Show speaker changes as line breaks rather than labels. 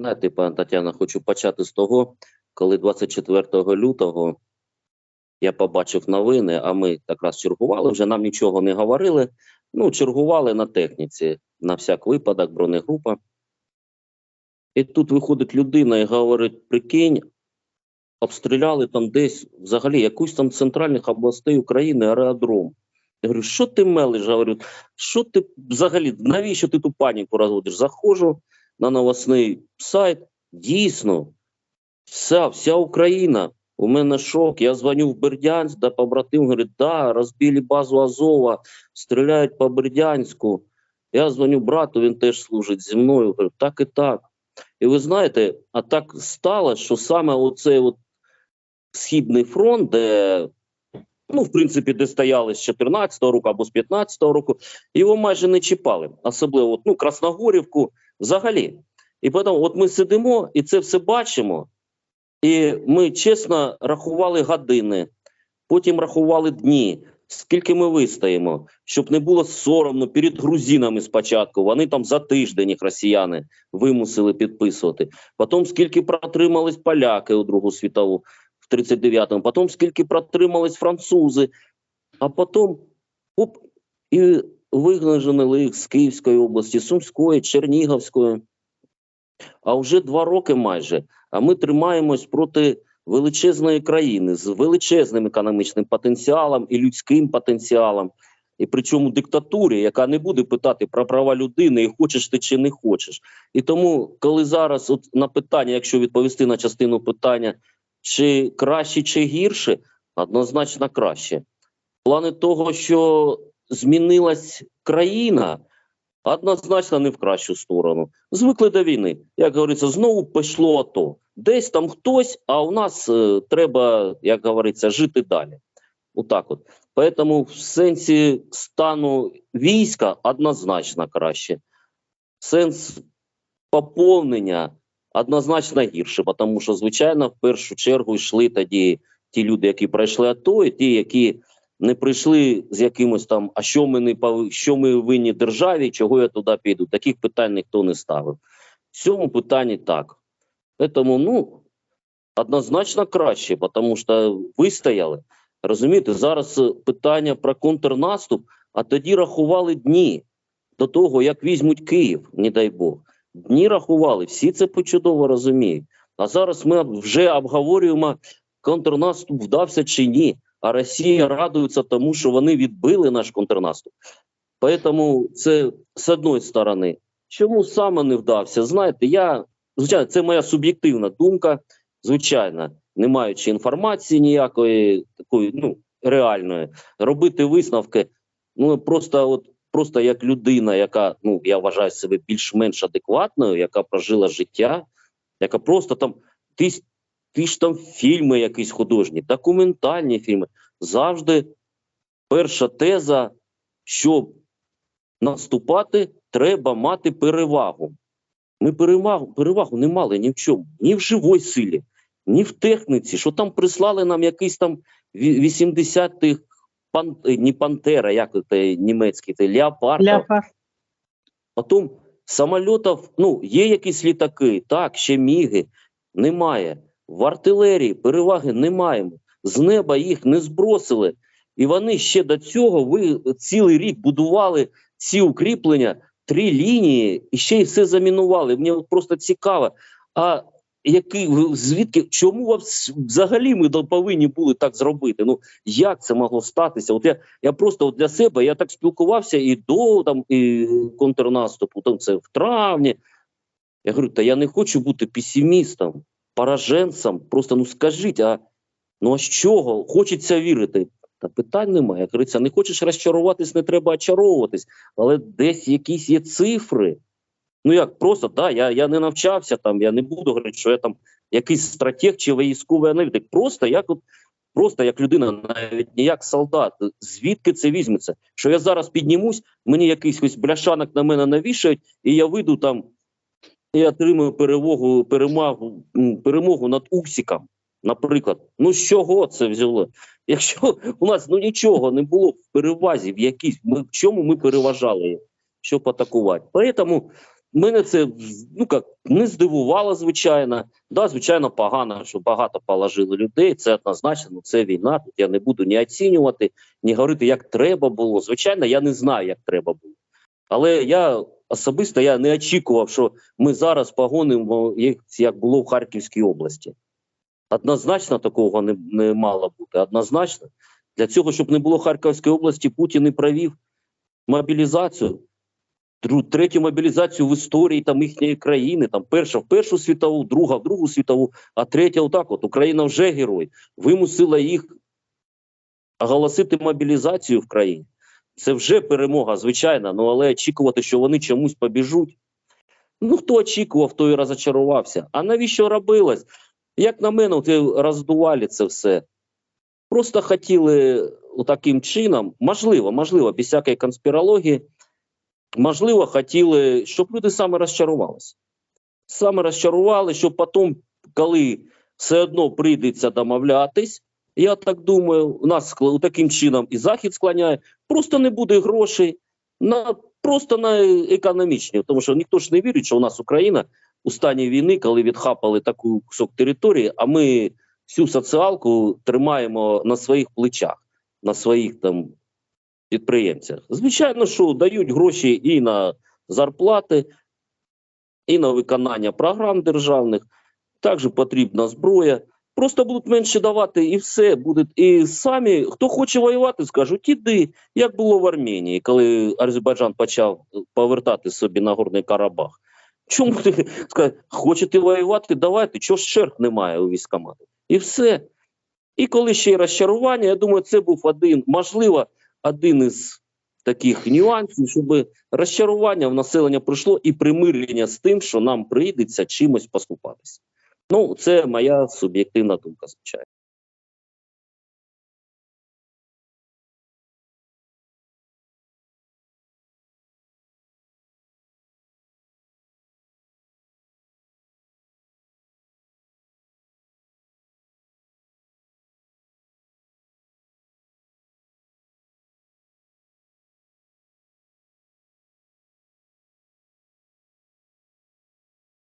Знаєте, пане Тетяна, хочу почати з того, коли 24 лютого я побачив новини, а ми якраз чергували, вже нам нічого не говорили. Ну, чергували на техніці, на всяк випадок, бронегрупа. І тут виходить людина і говорить: прикинь, обстріляли там десь взагалі якусь там центральних областей України аеродром. Я говорю, що ти мелиш? Говорю, що ти взагалі, навіщо ти ту паніку розводиш? Заходжу на новосний сайт. Дійсно, вся, вся Україна. У мене шок. Я дзвоню в Бердянськ, да побратим говорить, да, розбили базу Азова, стріляють по Бердянську. Я дзвоню брату, він теж служить зі мною. Говорю, так і так. І ви знаєте, а так стало, що саме оцей от Східний фронт, де, ну, в принципі, де стояли з 14-го року або з 15-го року, його майже не чіпали. Особливо от, ну, Красногорівку взагалі. І потім, от ми сидимо і це все бачимо. І ми чесно рахували години, потім рахували дні, скільки ми вистоїмо, щоб не було соромно перед грузинами спочатку. Вони там за тиждень їх росіяни вимусили підписувати. Потім скільки протримались поляки у Другу світову в 39-му, потім скільки протримались французи, а потім оп, і вигнажили їх з Київської області, Сумської, Чернігівської. А вже два роки майже. А ми тримаємось проти величезної країни з величезним економічним потенціалом і людським потенціалом, і причому диктатурі, яка не буде питати про права людини, і хочеш ти чи не хочеш. І тому, коли зараз, от на питання, якщо відповісти на частину питання, чи краще, чи гірше, однозначно краще. В плані того, що змінилась країна, однозначно не в кращу сторону. Звикли до війни. Як говориться, знову пішло АТО. Десь там хтось, а у нас е, треба, як говориться, жити далі. Отак от. Поэтому в сенсі стану війська однозначно краще. Сенс поповнення однозначно гірше, тому що, звичайно, в першу чергу йшли тоді ті люди, які пройшли АТО, і ті, які не прийшли з якимось там, а що ми не що ми винні державі, чого я туди піду. Таких питань ніхто не ставив. В цьому питанні так. Тому, ну, однозначно краще, тому що вистояли. Розумієте, зараз е, питання про контрнаступ, а тоді рахували дні до того, як візьмуть Київ, не дай Бог. Дні рахували, всі це почудово розуміють. А зараз ми вже обговорюємо, контрнаступ вдався чи ні. А Росія радується тому, що вони відбили наш контрнаступ. Тому це з одної сторони. Чому саме не вдався? Знаєте, я звичайно, це моя суб'єктивна думка. Звичайно, не маючи інформації ніякої такої, ну реальної, робити висновки. Ну просто, от просто як людина, яка ну я вважаю себе більш-менш адекватною, яка прожила життя, яка просто там ти, ж там фільми якісь художні, документальні фільми. Завжди перша теза, щоб наступати, треба мати перевагу. Ми перевагу, перевагу не мали ні в чому, ні в живій силі, ні в техніці. Що там прислали нам якийсь там 80-х пан, е, не пантера, як це німецький, це леопард.
Ляпар.
Потім самольотів, ну, є якісь літаки, так, ще міги, немає. В артилерії переваги не маємо. З неба їх не збросили. І вони ще до цього ви цілий рік будували ці укріплення, три лінії, і ще й все замінували. Мені просто цікаво. А який звідки чому вас взагалі ми повинні були так зробити? Ну як це могло статися? От я, я просто от для себе я так спілкувався і до там і контрнаступу, там це в травні. Я говорю, та я не хочу бути песимістом, пораженцем. Просто ну скажіть, а ну а з чого? Хочеться вірити. Та питань немає. Як говориться, не хочеш розчаруватись, не треба очаровуватись, але десь якісь є цифри. Ну як просто, да, я, я не навчався там, я не буду говорити, що я там якийсь стратег чи військовий аналітик. Просто як от, просто як людина, навіть не як солдат. Звідки це візьметься? Що я зараз піднімусь, мені якийсь ось бляшанок на мене навішають, і я вийду там і отримую перемогу, перемогу, перемогу над Усіком, наприклад. Ну з чого це взяло? Якщо у нас ну нічого не було в перевазі, в якійсь ми в чому ми переважали, щоб атакувати. Тому мене це ну як не здивувало, звичайно. Да, звичайно, погано, що багато положили людей. Це однозначно, ну це війна. Тут я не буду ні оцінювати, ні говорити, як треба було. Звичайно, я не знаю, як треба було. Але я особисто я не очікував, що ми зараз погонимо, як, як було в Харківській області. Однозначно такого не, не мало бути. Однозначно. Для цього, щоб не було Харківської області, Путін і провів мобілізацію. Третю мобілізацію в історії там їхньої країни, там перша в Першу світову, друга в Другу світову, а третя отак. От Україна вже герой. Вимусила їх оголосити мобілізацію в країні. Це вже перемога, звичайно. Ну але очікувати, що вони чомусь побіжуть. Ну хто очікував, той і розочарувався. А навіщо робилось? Як на мене, от, е, роздували це все. Просто хотіли таким чином, можливо, можливо, без всякої конспірології, можливо, хотіли, щоб люди саме розчарувалися. Саме розчарували, щоб потім, коли все одно прийдеться домовлятись, я так думаю, у нас таким чином і Захід склоняє, просто не буде грошей на просто на економічні, тому що ніхто ж не вірить, що у нас Україна у стані війни, коли відхапали таку кусок території, а ми всю соціалку тримаємо на своїх плечах, на своїх там підприємцях. Звичайно, що дають гроші і на зарплати, і на виконання програм державних. Також потрібна зброя. Просто будуть менше давати, і все буде. І самі, хто хоче воювати, скажуть, іди, як було в Арменії, коли Азербайджан почав е, повертати собі Нагорний Карабах. Чому ти скажеш, хочете воювати? Давайте, чого ж черг немає у військкомату? І все. І коли ще й розчарування, я думаю, це був один, можливо, один із таких нюансів, щоб розчарування в населення прийшло і примирення з тим, що нам прийдеться чимось поступатися. Ну, це моя суб'єктивна думка, звичайно.